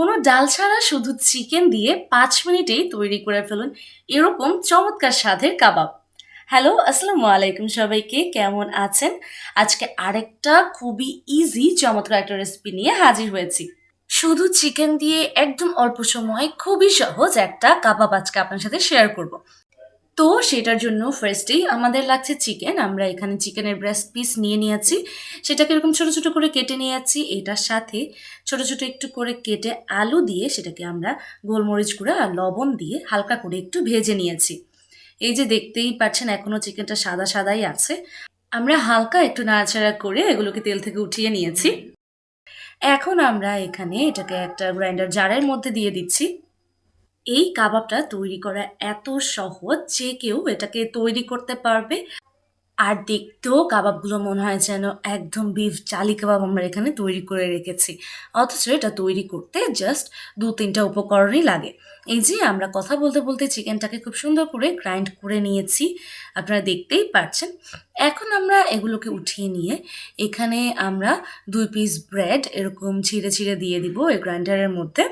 কোনো ডাল ছাড়া শুধু চিকেন দিয়ে পাঁচ মিনিটেই তৈরি করে ফেলুন এরকম চমৎকার স্বাদের কাবাব। হ্যালো, আসসালামু আলাইকুম সবাইকে, কেমন আছেন? আজকে আরেকটা খুবই ইজি চমৎকার একটা রেসিপি নিয়ে হাজির হয়েছি। শুধু চিকেন দিয়ে একদম অল্প সময়ে খুবই সহজ একটা কাবাব আজকে আপনার সাথে শেয়ার করব। তো সেটার জন্য ফার্স্টেই আমাদের লাগছে চিকেন আমরা এখানে চিকেনের ব্রেস্ট পিস নিয়ে নিয়েছি। সেটাকে এরকম ছোট ছোট করে কেটে নিয়েছি। এটার সাথে ছোট ছোট একটু করে কেটে আলু দিয়ে সেটাকে আমরা গোলমরিচ গুঁড়া আর লবণ দিয়ে হালকা করে একটু ভেজে নিয়েছি। এই যে দেখতেই পাচ্ছেন এখনও চিকেনটা সাদা সাদাই আছে। আমরা হালকা একটু নাড়াচাড়া করে এগুলোকে তেল থেকে উঠিয়ে নিয়েছি। এখন আমরা এখানে এটাকে একটা গ্রাইন্ডার জারের মধ্যে দিয়ে দিচ্ছি। এই কাবাবটা তৈরি করা এত সহজ যে কেউ এটাকে তৈরি করতে পারবে। আর দেখতেও কাবাবগুলো মনে হয় যেন একদম বিফ চালি কাবাব আমরা এখানে তৈরি করে রেখেছি। অথচ এটা তৈরি করতে জাস্ট দু তিনটা উপকরণই লাগে। এই যে আমরা কথা বলতে বলতে চিকেনটাকে খুব সুন্দর করে গ্রাইন্ড করে নিয়েছি, আপনারা দেখতেই পাচ্ছেন এখন আমরা এগুলোকে উঠিয়ে নিয়ে এখানে আমরা দুই পিস ব্রেড এরকম ছিঁড়ে ছিঁড়ে দিয়ে দিব এই গ্রাইন্ডারের মধ্যে।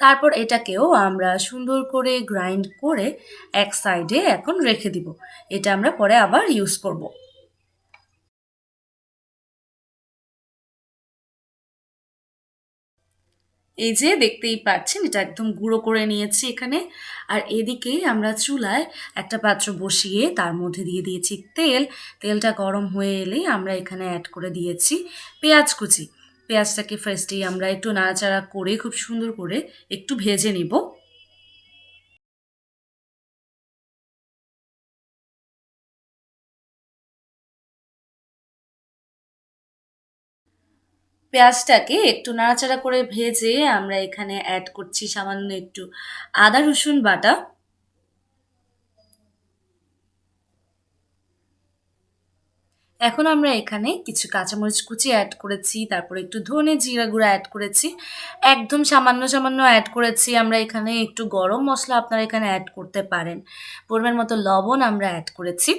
তারপর এটাকেও আমরা সুন্দর করে গ্রাইন্ড করে এক সাইডে এখন রেখে দিব। এটা আমরা পরে আবার ইউজ করব। এই যে দেখতেই পাচ্ছেন, এটা একদম গুঁড়ো করে নিয়েছি এখানে। আর এদিকে আমরা চুলায় একটা পাত্র বসিয়ে তার মধ্যে দিয়ে দিয়েছি তেল। তেলটা গরম হয়ে এলেই আমরা এখানে অ্যাড করে দিয়েছি পেঁয়াজ কুচি। পেঁয়াজটাকে ফার্স্টেই আমরা একটু নাড়াচাড়া করে, খুব সুন্দর করে একটু ভেজে নিব। পেঁয়াজটাকে একটু নাড়াচাড়া করে ভেজে আমরা এখানে অ্যাড করছি সামান্য একটু আদা, রসুন বাটা। এখন আমরা এখানে কিছু কাঁচামরিচ কুচি অ্যাড করেছি, তারপরে একটু ধনে জিরা গুঁড়া অ্যাড করেছি। একদম সামান্য সামান্য অ্যাড করেছি, আমরা এখানে একটু গরম মশলা আপনারা এখানে অ্যাড করতে পারেন। পরিমাণ মতো লবণ আমরা অ্যাড করেছি।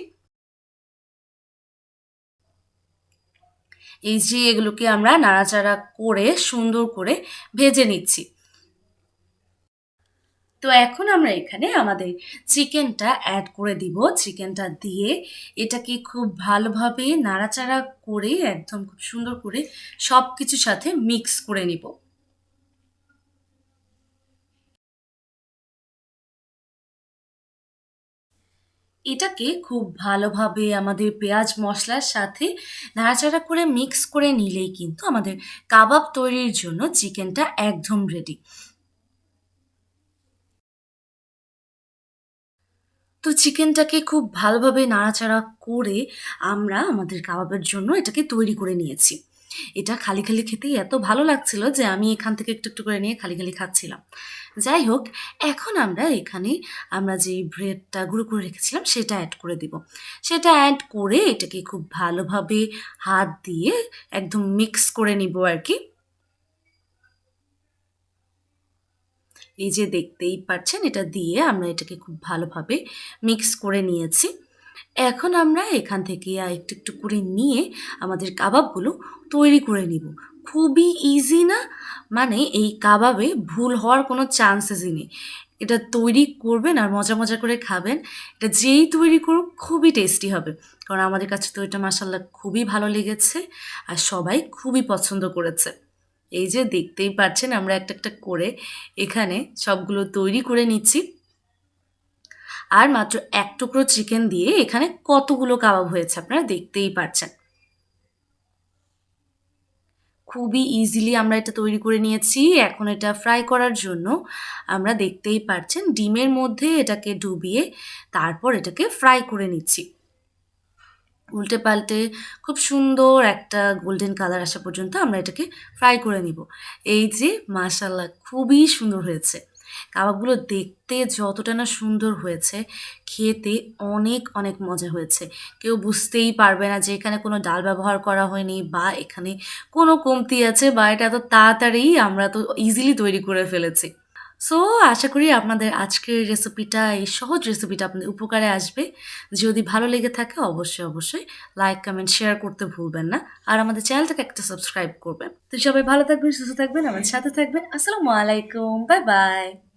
এই যে এগুলোকে আমরা নাড়াচাড়া করে সুন্দর করে ভেজে নিচ্ছি। তো এখন আমরা এখানে আমাদের চিকেনটা অ্যাড করে দিব। চিকেনটা দিয়ে এটাকে খুব ভালোভাবে নাড়াচাড়া করে, একদম খুব সুন্দর করে সব কিছুর সাথে মিক্স করে নিব। এটাকে খুব ভালোভাবে আমাদের পেঁয়াজ মশলার সাথে নাড়াচাড়া করে মিক্স করে নিলেই কিন্তু আমাদের কাবাব তৈরির জন্য চিকেনটা একদম রেডি তো চিকেনটাকে খুব ভালোভাবে নাড়াচাড়া করে আমরা আমাদের কাবাবের জন্য এটাকে তৈরি করে নিয়েছি। এটা খালি খালি খেতেই এত ভালো লাগছিল যে আমি এখান থেকে একটু একটু করে নিয়ে খালি খালি খাচ্ছিলাম। যাই হোক, এখন আমরা এখানে আমরা যে ব্রেডটা গুঁড়ো করে রেখেছিলাম সেটা অ্যাড করে দিব। সেটা অ্যাড করে এটাকে খুব ভালোভাবে হাত দিয়ে একদম মিক্স করে নিব আর কি। এই যে দেখতেই পাচ্ছেন এটা দিয়ে আমরা এটাকে খুব ভালোভাবে মিক্স করে নিয়েছি। এখন আমরা এখান থেকে একটু একটু করে নিয়ে আমাদের কাবাবগুলো তৈরি করে নিব। খুবই ইজি না মানে এই কাবাবে ভুল হওয়ার কোনো চান্সেসই নেই। এটা তৈরি করবেন আর মজা মজা করে খাবেন। এটা যেই তৈরি করুক খুবই টেস্টি হবে। কারণ আমাদের কাছে তো এটা মাসাল্লাহ খুবই ভালো লেগেছে আর সবাই খুবই পছন্দ করেছে। এই যে দেখতেই পাচ্ছেন, আমরা একটা একটা করে এখানে সবগুলো তৈরি করে নিচ্ছি। আর মাত্র এক টুকরো চিকেন দিয়ে এখানে কতগুলো কাবাব হয়েছে আপনারা দেখতেই পাচ্ছেন। খুবই ইজিলি আমরা এটা তৈরি করে নিয়েছি। এখন এটা ফ্রাই করার জন্য আমরা দেখতেই পাচ্ছেন, ডিমের মধ্যে এটাকে ডুবিয়ে তারপর এটাকে ফ্রাই করে নিচ্ছি। উল্টে পাল্টে খুব সুন্দর একটা গোল্ডেন কালার আসা পর্যন্ত আমরা এটাকে ফ্রাই করে নিব। এই যে মাশাল্লাহ খুবই সুন্দর হয়েছে। কাবাবগুলো দেখতে যতটা না সুন্দর হয়েছে, খেতে অনেক অনেক মজা হয়েছে। কেউ বুঝতেই পারবে না যে এখানে কোনো ডাল ব্যবহার করা হয়নি বা এখানে কোনো কমতি আছে বা এটা এত তাড়াতাড়ি আমরা তো ইজিলি তৈরি করে ফেলেছি। সো আশা করি আপনাদের আজকের রেসিপিটা এই সহজ রেসিপিটা আপনাদের উপকারে আসবে। যদি ভালো লেগে থাকে, অবশ্যই অবশ্যই লাইক কমেন্ট শেয়ার করতে ভুলবেন না। আর আমাদের চ্যানেলটাকে একটা সাবস্ক্রাইব করবেন। তো সবাই ভালো থাকবেন, সুস্থ থাকবেন, আমাদের সাথে থাকবেন। আসসালামু আলাইকুম। Bye bye